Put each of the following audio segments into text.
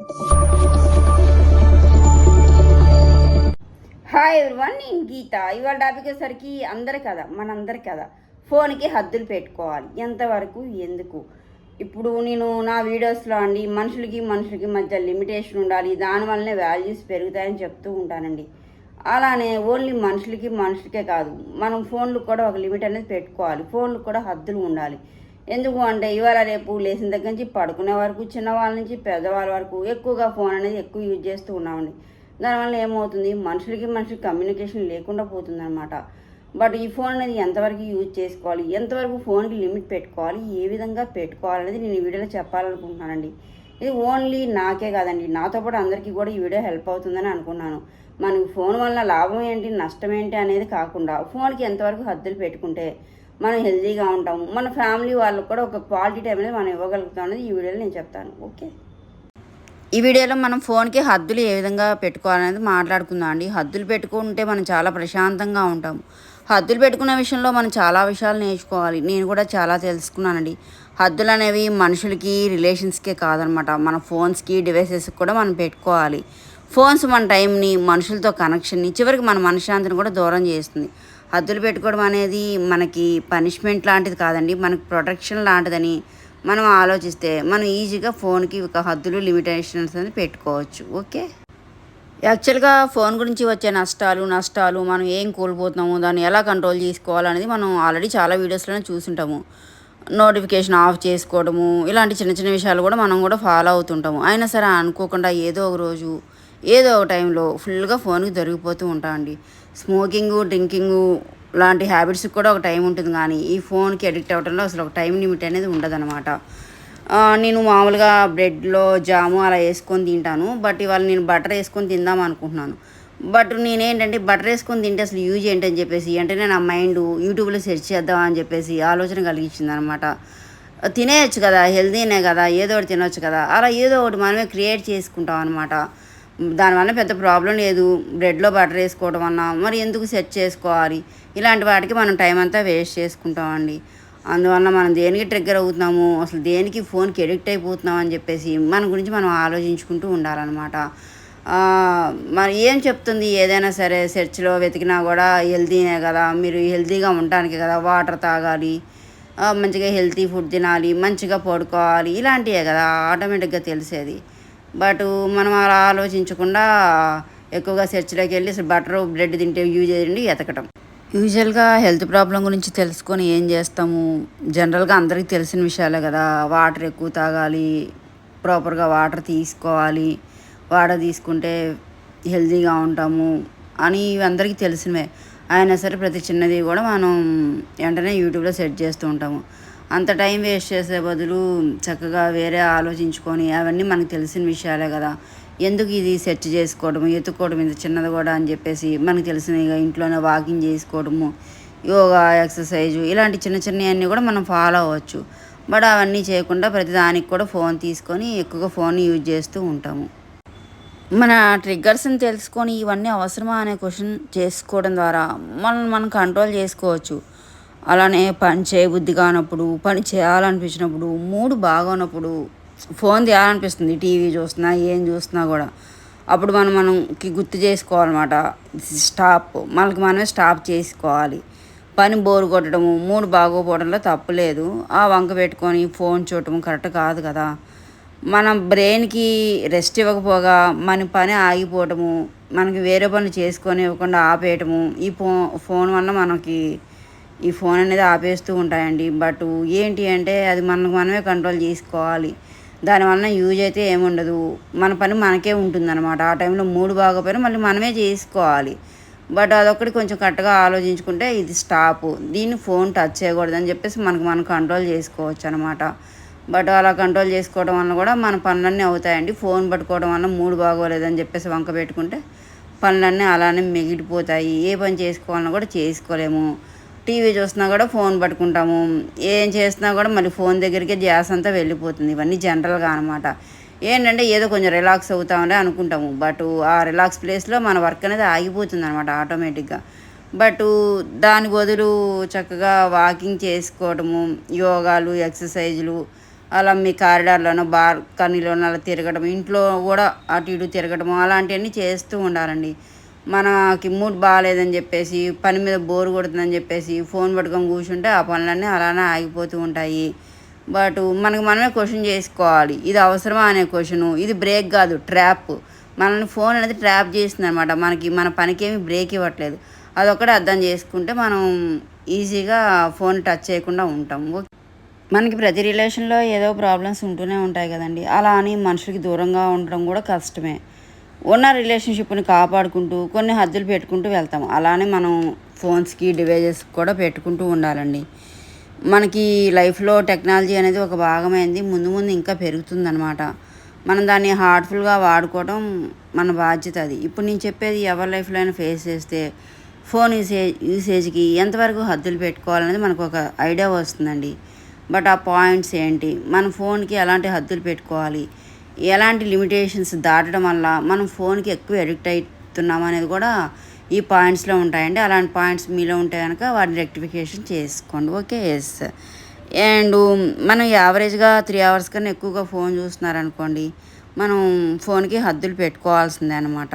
Hi everyone నేను గీత. ఇవాళ topic వచ్చేసరికి అందరి కదా మనందరి కదా ఫోన్కి హద్దులు పెట్టుకోవాలి. ఎంతవరకు ఎందుకు? ఇప్పుడు నేను నా వీడియోస్లో అండి మనుషులకి మనుషులకి మధ్య లిమిటేషన్ ఉండాలి. దానివల్లనే వాల్యూస్ పెరుగుతాయని చెప్తూ ఉంటానండి. అలానే ఓన్లీ మనుషులకి మనుషులకే కాదు. మనం ఫోన్లు కూడా ఒక లిమిట్ అనేది పెట్టుకోవాలి. ఫోన్లు కూడా హద్దులు ఉండాలి. ఎందుకు అంటే ఇవాళ రేపు లేచిన దగ్గర నుంచి పడుకునే వరకు చిన్నవాళ్ళ నుంచి పెద్దవాళ్ళ వరకు ఎక్కువగా ఫోన్ అనేది ఎక్కువ యూజ్ చేస్తూ ఉన్నామండి. దానివల్ల ఏమవుతుంది? మనుషులకి మనుషులకి కమ్యూనికేషన్ లేకుండా పోతుందన్నమాట. బట్ ఈ ఫోన్ అనేది ఎంతవరకు యూజ్ చేసుకోవాలి? ఎంతవరకు ఫోన్కి లిమిట్ పెట్టుకోవాలి? ఏ విధంగా పెట్టుకోవాలి అనేది నేను ఈ వీడియోలో చెప్పాలనుకుంటున్నానండి. ఇది ఓన్లీ నాకే కాదండి. నాతో పాటు అందరికీ కూడా ఈ వీడియో హెల్ప్ అవుతుందని అనుకున్నాను. మనకు ఫోన్ వల్ల లాభం ఏంటి? నష్టం ఏంటి? అనేది కాకుండా ఫోన్కి ఎంతవరకు హద్దులు పెట్టుకుంటే మనం హెల్తీగా ఉంటాము. మన ఫ్యామిలీ వాళ్ళకు కూడా ఒక క్వాలిటీ టైం అనేది మనం ఇవ్వగలుగుతాం అనేది ఈ వీడియోలో నేను చెప్తాను. ఓకే? ఈ వీడియోలో మనం ఫోన్కి హద్దులు ఏ విధంగా పెట్టుకోవాలనేది మాట్లాడుకుందాం అండి. హద్దులు పెట్టుకుంటే మనం చాలా ప్రశాంతంగా ఉంటాము హద్దులు పెట్టుకునే విషయంలో మనం చాలా విషయాలు నేర్చుకోవాలి. నేను కూడా చాలా తెలుసుకున్నానండి. హద్దులు అనేవి మనుషులకి రిలేషన్స్కే కాదనమాట. మన ఫోన్స్కి డివైసెస్కి కూడా మనం పెట్టుకోవాలి. ఫోన్స్ మన టైంని మనుషులతో కనెక్షన్ని చివరికి మన మనశ్శాంతిని కూడా దూరం చేస్తుంది. హద్దులు పెట్టుకోవడం అనేది మనకి పనిష్మెంట్ లాంటిది కాదండి మనకి ప్రొటెక్షన్ లాంటిదని మనం ఆలోచిస్తే మనం ఈజీగా ఫోన్కి ఒక హద్దులు లిమిటేషన్స్ అనేది పెట్టుకోవచ్చు. ఓకే? యాక్చువల్గా ఫోన్ గురించి వచ్చే నష్టాలు నష్టాలు మనం ఏం కోల్పోతున్నాము దాన్ని ఎలా కంట్రోల్ చేసుకోవాలనేది మనం ఆల్రెడీ చాలా వీడియోస్లోనే చూసుంటాము. నోటిఫికేషన్ ఆఫ్ చేసుకోవడము ఇలాంటి చిన్న చిన్న విషయాలు కూడా మనం కూడా ఫాలో అవుతుంటాము. అయినా సరే అనుకోకుండా ఏదో ఒక రోజు ఏదో ఒక టైంలో ఫుల్గా ఫోన్కి దొరికిపోతూ ఉంటామండి. స్మోకింగు డ్రింకింగు లాంటి హ్యాబిట్స్కి కూడా ఒక టైం ఉంటుంది. కానీ ఈ ఫోన్కి అడిక్ట్ అవ్వడంలో అసలు ఒక టైం లిమిట్ అనేది ఉండదన్నమాట. నేను మామూలుగా బ్రెడ్లో జాము అలా వేసుకొని తింటాను. బట్ ఇవాళ నేను బటర్ వేసుకొని తిందాం అనుకుంటున్నాను. బట్ నేనేంటంటే బటర్ వేసుకొని తింటే అసలు యూజ్ ఏంటని చెప్పేసి అంటే నా మైండ్ యూట్యూబ్లో సెర్చ్ చేద్దాం అని చెప్పేసి ఆలోచన కలిగించింది అనమాట తినేయచ్చు కదా హెల్తీనే కదా ఏదో ఒకటి తినొచ్చు కదా అలా ఏదో ఒకటి మనమే క్రియేట్ చేసుకుంటాం అనమాట దానివల్ల పెద్ద ప్రాబ్లం లేదు. బ్రెడ్లో బటర్ వేసుకోవడం అన్నా మరి ఎందుకు సెట్ చేసుకోవాలి? ఇలాంటి వాటికి మనం టైం అంతా వేస్ట్ చేసుకుంటామండి. అందువల్ల మనం దేనికి ట్రిగ్గర్ అవుతున్నాము? అసలు దేనికి ఫోన్కి ఎడిక్ట్ అయిపోతున్నాం అని చెప్పేసి మన గురించి మనం ఆలోచించుకుంటూ ఉండాలన్నమాట. మరి ఏం చెప్తుంది? ఏదైనా సరే సెర్చ్లో వెతికినా కూడా హెల్తీనే కదా. మీరు హెల్తీగా ఉండటానికి కదా వాటర్ తాగాలి. మంచిగా హెల్తీ ఫుడ్ తినాలి. మంచిగా పడుకోవాలి. ఇలాంటివే కదా. ఆటోమేటిక్గా తెలిసేది. బట్ మనం అలా ఆలోచించకుండా ఎక్కువగా సెర్చ్లోకి వెళ్ళి బటర్ బ్రెడ్ తింటే యూజ్ చేయండి ఎతకటం. యూజువల్గా హెల్త్ ప్రాబ్లం గురించి తెలుసుకొని ఏం చేస్తాము? జనరల్గా అందరికీ తెలిసిన విషయాలే కదా. వాటర్ ఎక్కువ తాగాలి ప్రాపర్గా వాటర్ తీసుకోవాలి వాటర్ తీసుకుంటే హెల్తీగా ఉంటాము అని ఇవి అందరికీ తెలిసినవే. అయినా సరే ప్రతి చిన్నది కూడా మనం వెంటనే యూట్యూబ్లో సెర్చ్ చేస్తూ ఉంటాము. అంత టైం వేస్ట్ చేసే బదులు చక్కగా వేరే ఆలోచించుకొని అవన్నీ మనకు తెలిసిన విషయాలే కదా. ఎందుకు ఇది సెర్చ్ చేసుకోవడము ఎత్తుకోవడం ఇది చిన్నది కూడా అని చెప్పేసి మనకు తెలిసిన ఇంట్లోనే వాకింగ్ చేసుకోవడము యోగా ఎక్సర్సైజ్ ఇలాంటి చిన్న చిన్నవన్నీ కూడా మనం ఫాలో అవ్వచ్చు. బట్ అవన్నీ చేయకుండా ప్రతిదానికి కూడా ఫోన్ తీసుకొని ఎక్కువగా ఫోన్ యూజ్ చేస్తూ ఉంటాము. మన ట్రిగ్గర్స్ని తెలుసుకొని ఇవన్నీ అవసరమా అనే క్వశ్చన్ చేసుకోవడం ద్వారా మనం మనం కంట్రోల్ చేసుకోవచ్చు. అలానే పని చేయబుద్ధి కానప్పుడు పని చేయాలనిపించినప్పుడు మూడు బాగున్నప్పుడు ఫోన్ చేయాలనిపిస్తుంది టీవీ చూస్తున్నా ఏం చూస్తున్నా కూడా. అప్పుడు మనం మనకి గుర్తు చేసుకోవాలన్నమాట. స్టాప్ మనకి మనమే స్టాప్ చేసుకోవాలి. పని బోరు కొట్టడము మూడు బాగోపోవడంలో తప్పులేదు ఆ వంక పెట్టుకొని ఫోన్ చూడటం కరెక్ట్ కాదు కదా. మన బ్రెయిన్కి రెస్ట్ ఇవ్వకపోగా మన పని ఆగిపోవటము మనకి వేరే పనులు చేసుకొని ఇవ్వకుండా ఆపేయటము ఈ ఫో ఫోన్ వల్ల మనకి ఈ ఫోన్ అనేది ఆపేస్తూ ఉంటాయండి. బట్ ఏంటి అంటే అది మనకు మనమే కంట్రోల్ చేసుకోవాలి. దానివల్ల యూజ్ అయితే ఏముండదు మన పని మనకే ఉంటుందన్నమాట. ఆ టైంలో మూడు బాగోపోయినా మళ్ళీ మనమే చేసుకోవాలి. బట్ అదొకటి కొంచెం కరెక్ట్గా ఆలోచించుకుంటే ఇది స్టాప్. దీన్ని ఫోన్ టచ్ చేయకూడదని చెప్పేసి మనకు మనం కంట్రోల్ చేసుకోవచ్చు అనమాట బట్ అలా కంట్రోల్ చేసుకోవడం వల్ల కూడా మన పనులన్నీ అవుతాయండి. ఫోన్ పట్టుకోవడం వల్ల మూడు బాగోలేదని చెప్పేసి వంక పెట్టుకుంటే పనులన్నీ అలానే మిగిలిపోతాయి. ఏ పని చేసుకోవాలన్నా కూడా చేసుకోలేము. టీవీ చూసినా కూడా ఫోన్ పట్టుకుంటాము. ఏం చేస్తున్నా కూడా మళ్ళీ ఫోన్ దగ్గరికి గ్యాస్ అంతా వెళ్ళిపోతుంది. ఇవన్నీ జనరల్గా అనమాట ఏంటంటే ఏదో కొంచెం రిలాక్స్ అవుతామని అనుకుంటాము. బట్ ఆ రిలాక్స్ ప్లేస్లో మన వర్క్ అనేది ఆగిపోతుంది అనమాట ఆటోమేటిక్గా. బట్ దాని బదులు చక్కగా వాకింగ్ చేసుకోవడము యోగాలు ఎక్సర్సైజులు అలా మీ కారిడార్లోనో బాల్కనీలోనో అలా తిరగడం ఇంట్లో కూడా అటు ఇటు తిరగటము అలాంటివన్నీ చేస్తూ ఉండాలండి. మనకి మూడ్ బాగాలేదని చెప్పేసి పని మీద బోర్ కొడుతుందని చెప్పేసి ఫోన్ పట్టుకొని కూర్చుంటే ఆ పనులన్నీ అలానే ఆగిపోతూ ఉంటాయి. బట్ మనకు మనమే క్వశ్చన్ చేసుకోవాలి. ఇది అవసరమా అనే క్వశ్చను ఇది బ్రేక్ కాదు ట్రాప్ మనల్ని ఫోన్ అనేది ట్రాప్ చేస్తుంది అనమాట మనకి మన పనికి ఏమి బ్రేక్ ఇవ్వట్లేదు. అదొక్కటే అర్థం చేసుకుంటే మనం ఈజీగా ఫోన్ టచ్ చేయకుండా ఉంటాం. మనకి ప్రతి రిలేషన్లో ఏదో ప్రాబ్లమ్స్ ఉంటూనే ఉంటాయి కదండి. అలా అని మనుషులకి దూరంగా ఉండడం కూడా కష్టమే. ఉన్న రిలేషన్షిప్ని కాపాడుకుంటూ కొన్ని హద్దులు పెట్టుకుంటూ వెళ్తాం. అలానే మనం ఫోన్స్కి డివైజెస్ కూడా పెట్టుకుంటూ ఉండాలండి. మనకి లైఫ్లో టెక్నాలజీ అనేది ఒక భాగమైంది. ముందు ముందు ఇంకా పెరుగుతుందనమాట మనం దాన్ని హార్ట్ఫుల్గా వాడుకోవడం మన బాధ్యత అది. ఇప్పుడు నేను చెప్పేది ఎవరి లైఫ్లో అయినా ఫేస్ చేస్తే ఫోన్ యూసేజ్ యూసేజ్కి ఎంతవరకు హద్దులు పెట్టుకోవాలనేది మనకు ఒక ఐడియా వస్తుందండి. బట్ ఆ పాయింట్స్ ఏంటి? మన ఫోన్కి ఎలాంటి హద్దులు పెట్టుకోవాలి? ఎలాంటి లిమిటేషన్స్ దాటడం వల్ల మనం ఫోన్కి ఎక్కువ అడిక్ట్ అవుతున్నాం అనేది కూడా ఈ పాయింట్స్లో ఉంటాయండి. అలాంటి పాయింట్స్ మీలో ఉంటే కనుక వాటిని రెక్టిఫికేషన్ చేసుకోండి. ఓకే ఎస్ అండ్ మనం యావరేజ్గా త్రీ అవర్స్ కన్నా ఎక్కువగా ఫోన్ చూస్తున్నారనుకోండి మనం ఫోన్కి హద్దులు పెట్టుకోవాల్సిందే అనమాట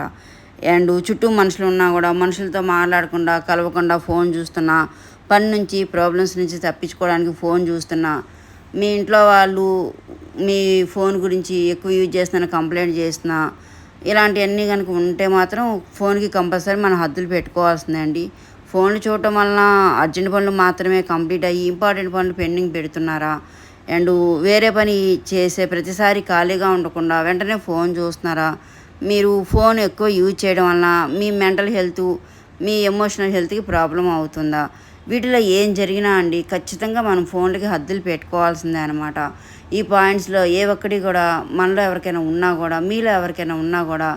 అండ్ చుట్టూ మనుషులు ఉన్నా కూడా మనుషులతో మాట్లాడకుండా కలవకుండా ఫోన్ చూస్తున్నా పని నుంచి ప్రాబ్లమ్స్ నుంచి తప్పించుకోవడానికి ఫోన్ చూస్తున్నా మీ ఇంట్లో వాళ్ళు మీ ఫోన్ గురించి ఎక్కువ యూజ్ చేస్తున్న కంప్లైంట్ చేస్తున్నా ఇలాంటివన్నీ కనుక ఉంటే మాత్రం ఫోన్కి కంపల్సరీ మనం హద్దులు పెట్టుకోవాల్సిందండి. ఫోన్లు చూడటం వలన అర్జెంట్ పనులు మాత్రమే కంప్లీట్ అయ్యి ఇంపార్టెంట్ పనులు పెండింగ్ పెడుతున్నారా? అండ్ వేరే పని చేసే ప్రతిసారి ఖాళీగా ఉండకుండా వెంటనే ఫోన్ చూస్తున్నారా? మీరు ఫోన్ ఎక్కువ యూజ్ చేయడం వలన మీ మెంటల్ హెల్త్ మీ ఎమోషనల్ హెల్త్కి ప్రాబ్లం అవుతుందా? వీటిలో ఏం జరిగినా అండి ఖచ్చితంగా మనం ఫోన్లకి హద్దులు పెట్టుకోవాల్సిందే అనమాట ఈ పాయింట్స్లో ఏ ఒక్కటి కూడా మనలో ఎవరికైనా ఉన్నా కూడా మీలో ఎవరికైనా ఉన్నా కూడా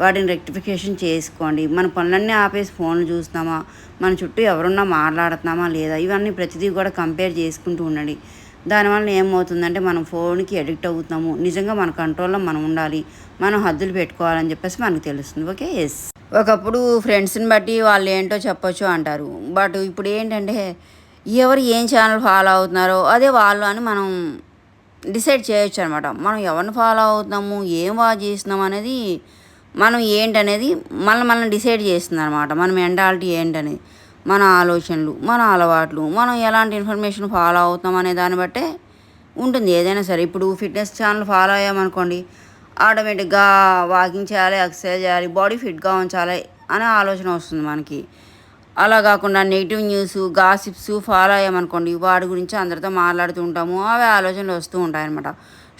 వాటిని రెక్టిఫికేషన్ చేసుకోండి. మన పనులన్నీ ఆపేసి ఫోన్లు చూస్తున్నామా? మన చుట్టూ ఎవరున్నా మాట్లాడుతున్నామా లేదా? ఇవన్నీ ప్రతిదీ కూడా కంపేర్ చేసుకుంటూ ఉండండి. దానివల్ల ఏమవుతుందంటే మనం ఫోన్కి అడిక్ట్ అవుతున్నాము. నిజంగా మన కంట్రోల్లో మనం ఉండాలి. మనం హద్దులు పెట్టుకోవాలని చెప్పేసి మనకు తెలుస్తుంది. ఓకే? ఎస్. ఒకప్పుడు ఫ్రెండ్స్ని బట్టి వాళ్ళు ఏంటో చెప్పొచ్చు అంటారు. బట్ ఇప్పుడు ఏంటంటే ఎవరు ఏం ఛానల్ ఫాలో అవుతున్నారో అదే వాళ్ళు అని మనం డిసైడ్ చేయొచ్చు అనమాట మనం ఎవరిని ఫాలో అవుతున్నాము ఏం వాచ్ చేస్తున్నాం అనేది మనం ఏంటనేది మళ్ళీ మనం డిసైడ్ చేస్తుంది అనమాట మన మెంటాలిటీ ఏంటనేది మన ఆలోచనలు మన అలవాట్లు మనం ఎలాంటి ఇన్ఫర్మేషన్ ఫాలో అవుతాం అనే దాన్ని బట్టే ఉంటుంది. ఏదైనా సరే ఇప్పుడు ఫిట్నెస్ ఛానల్ ఫాలో అయ్యామనుకోండి ఆటోమేటిక్గా వాకింగ్ చేయాలి ఎక్సర్సైజ్ చేయాలి బాడీ ఫిట్గా ఉంచాలి అనే ఆలోచన వస్తుంది మనకి. అలా కాకుండా నెగిటివ్ న్యూస్ గాసిప్స్ ఫాలో అయ్యామనుకోండి వాడి గురించి అందరితో మాట్లాడుతూ ఉంటాము అవే ఆలోచనలు వస్తూ ఉంటాయన్నమాట.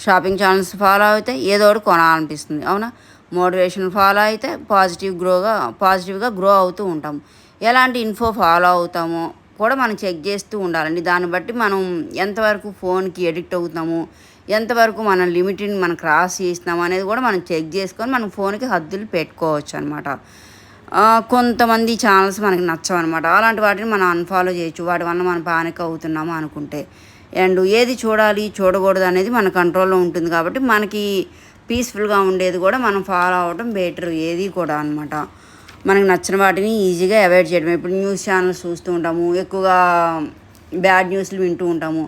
షాపింగ్ ఛానల్స్ ఫాలో అయితే ఏదో ఒకటి కొనాలనిపిస్తుంది అవునా? మోటివేషన్ ఫాలో అయితే పాజిటివ్ గ్రోగా పాజిటివ్గా గ్రో అవుతూ ఉంటాం. ఎలాంటి ఇన్ఫో ఫాలో అవుతామో కూడా మనం చెక్ చేస్తూ ఉండాలండి. దాన్ని బట్టి మనం ఎంతవరకు ఫోన్కి ఎడిక్ట్ అవుతాము ఎంతవరకు మన లిమిట్ని మనం క్రాస్ చేసినాం అనేది కూడా మనం చెక్ చేసుకొని మనం ఫోన్కి హద్దులు పెట్టుకోవచ్చు అనమాట కొంతమంది ఛానల్స్ మనకి నచ్చవన్నమాట అలాంటి వాటిని మనం అన్ఫాలో చేయొచ్చు. వాటి వల్ల మనం పానిక్ అవుతున్నాము అనుకుంటే. అండ్ ఏది చూడాలి చూడకూడదు అనేది మన కంట్రోల్లో ఉంటుంది కాబట్టి మనకి పీస్ఫుల్గా ఉండేది కూడా మనం ఫాలో అవ్వడం బెటర్ ఏది కూడా అనమాట మనకు నచ్చిన వాటిని ఈజీగా అవాయిడ్ చేయడం ఇప్పుడు న్యూస్ ఛానల్స్ చూస్తూ ఉంటాము. ఎక్కువగా బ్యాడ్ న్యూస్లు వింటూ ఉంటాము.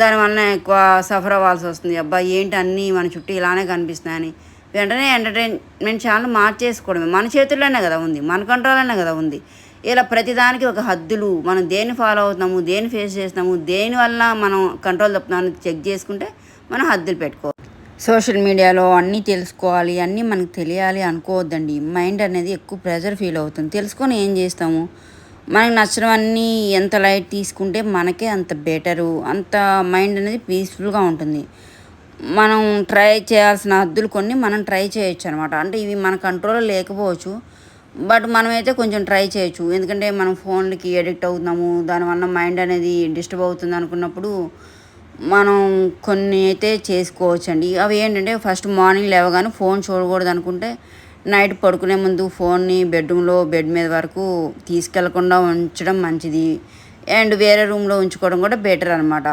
దానివల్ల ఎక్కువ సఫర్ అవ్వాల్సి వస్తుంది. అబ్బా ఏంటి అన్నీ మన చుట్టూ ఇలానే కనిపిస్తున్నాయని. వెంటనే ఎంటర్టైన్మెంట్ ఛానల్ మార్చేసుకోవడమే. మన చేతుల్లోనే కదా ఉంది. మన కంట్రోల్లోనే కదా ఉంది. ఇలా ప్రతిదానికి ఒక హద్దులు. మనం దేన్ని ఫాలో అవుతున్నాము దేన్ని ఫేస్ చేస్తున్నాము దేనివల్ల మనం కంట్రోల్ తప్పుతున్నామని చెక్ చేసుకుంటే మనం హద్దులు పెట్టుకోవాలి సోషల్ మీడియాలో అన్నీ తెలుసుకోవాలి అన్నీ మనకు తెలియాలి అనుకోవద్దండి. మైండ్ అనేది ఎక్కువ ప్రెజర్ ఫీల్ అవుతుంది. తెలుసుకొని ఏం చేస్తాము? మనకు నచ్చినవన్నీ ఎంత లైట్ తీసుకుంటే మనకే అంత బెటరు అంత మైండ్ అనేది పీస్ఫుల్గా ఉంటుంది. మనం ట్రై చేయాల్సిన హద్దులు కొన్ని మనం ట్రై చేయొచ్చు అనమాట అంటే ఇవి మన కంట్రోల్లో లేకపోవచ్చు బట్ మనమైతే కొంచెం ట్రై చేయొచ్చు. ఎందుకంటే మనం ఫోన్లకి ఎడిక్ట్ అవుతున్నాము దానివల్ల మైండ్ అనేది డిస్టర్బ్ అవుతుంది అనుకున్నప్పుడు మనం కొన్ని అయితే చేసుకోవచ్చు అండి అవి ఏంటంటే ఫస్ట్ మార్నింగ్ లేవగానే ఫోన్ చూడకూడదు అనుకుంటే నైట్ పడుకునే ముందు ఫోన్ని బెడ్రూమ్లో బెడ్ మీద వరకు తీసుకెళ్ళకుండా ఉంచడం మంచిది. అండ్ వేరే రూమ్లో ఉంచుకోవడం కూడా బెటర్ అనమాట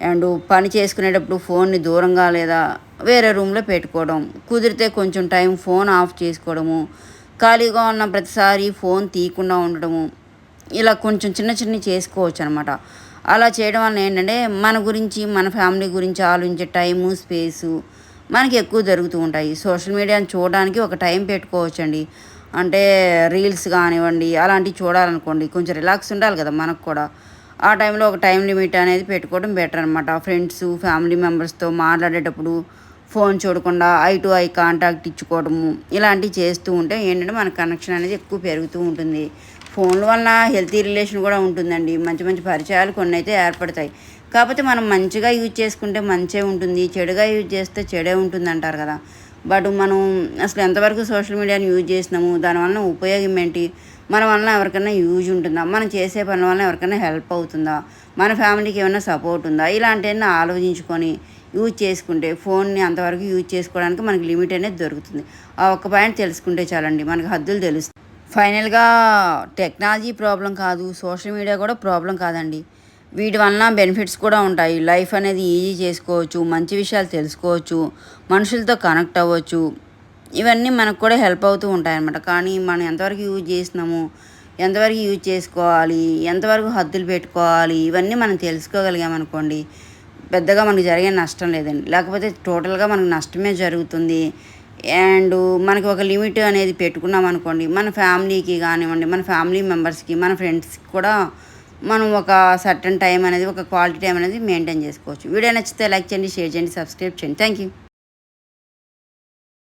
అండ్ పని చేసుకునేటప్పుడు ఫోన్ని దూరంగా లేదా వేరే రూమ్లో పెట్టుకోవడం కుదిరితే కొంచెం టైం ఫోన్ ఆఫ్ చేసుకోవడము ఖాళీగా ఉన్న ప్రతిసారి ఫోన్ తీయకుండా ఉండడము ఇలా కొంచెం చిన్న చిన్న చేసుకోవచ్చు అనమాట అలా చేయడం వల్ల ఏంటంటే మన గురించి మన ఫ్యామిలీ గురించి ఆలోచించే టైము స్పేసు మనకి ఎక్కువ జరుగుతూ ఉంటాయి. సోషల్ మీడియాని చూడడానికి ఒక టైం పెట్టుకోవచ్చండి. అంటే రీల్స్ కానివ్వండి అలాంటివి చూడాలనుకోండి. కొంచెం రిలాక్స్ ఉండాలి కదా మనకు కూడా. ఆ టైంలో ఒక టైం లిమిట్ అనేది పెట్టుకోవడం బెటర్ అనమాట ఫ్రెండ్స్ ఫ్యామిలీ మెంబర్స్తో మాట్లాడేటప్పుడు ఫోన్ చూడకుండా ఐ టు ఐ కాంటాక్ట్ ఇచ్చుకోవడము ఇలాంటివి చేస్తూ ఉంటే ఏంటంటే మన కనెక్షన్ అనేది ఎక్కువ పెరుగుతూ ఉంటుంది. ఫోన్ల వల్ల హెల్తీ రిలేషన్ కూడా ఉంటుందండి. మంచి మంచి పరిచయాలు కొన్ని అయితే ఏర్పడతాయి. కాకపోతే మనం మంచిగా యూజ్ చేసుకుంటే మంచే ఉంటుంది. చెడుగా యూజ్ చేస్తే చెడే ఉంటుంది అంటారు కదా. బట్ మనం అసలు ఎంతవరకు సోషల్ మీడియాని యూజ్ చేసినాము దానివల్ల ఉపయోగం ఏంటి? మన వలన ఎవరికైనా యూజ్ ఉంటుందా? మనం చేసే పని వల్ల ఎవరికైనా హెల్ప్ అవుతుందా? మన ఫ్యామిలీకి ఏమైనా సపోర్ట్ ఉందా? ఇలాంటివన్నీ ఆలోచించుకొని యూజ్ చేసుకుంటే ఫోన్ని అంతవరకు యూజ్ చేసుకోవడానికి మనకి లిమిట్ అనేది దొరుకుతుంది. ఆ ఒక్క పాయింట్ తెలుసుకుంటే చాలండి. మనకి హద్దులు తెలుస్తుంది ఫైనల్గా టెక్నాలజీ ప్రాబ్లం కాదు సోషల్ మీడియా కూడా ప్రాబ్లం కాదండి. వీటి వలన బెనిఫిట్స్ కూడా ఉంటాయి. లైఫ్ అనేది ఈజీ చేసుకోవచ్చు మంచి విషయాలు తెలుసుకోవచ్చు మనుషులతో కనెక్ట్ అవ్వచ్చు. ఇవన్నీ మనకు కూడా హెల్ప్ అవుతూ ఉంటాయి అన్నమాట. కానీ మనం ఎంతవరకు యూజ్ చేసినాము ఎంతవరకు యూజ్ చేసుకోవాలి ఎంతవరకు హద్దులు పెట్టుకోవాలి ఇవన్నీ మనం తెలుసుకోగలిగామనుకోండి పెద్దగా మనకు జరిగే నష్టం లేదండి. లేకపోతే టోటల్గా మనకు నష్టమే జరుగుతుంది. అండ్ మనకి ఒక లిమిట్ అనేది పెట్టుకున్నాం అనుకోండి మన ఫ్యామిలీకి కానివ్వండి మన ఫ్యామిలీ మెంబర్స్కి మన ఫ్రెండ్స్కి కూడా మనం ఒక సర్టన్ టైం అనేది ఒక క్వాలిటీ టైం అనేది మెయింటైన్ చేసుకోవచ్చు. వీడియో నచ్చితే లైక్ చేయండి షేర్ చేయండి సబ్స్క్రైబ్ చేయండి. Thank you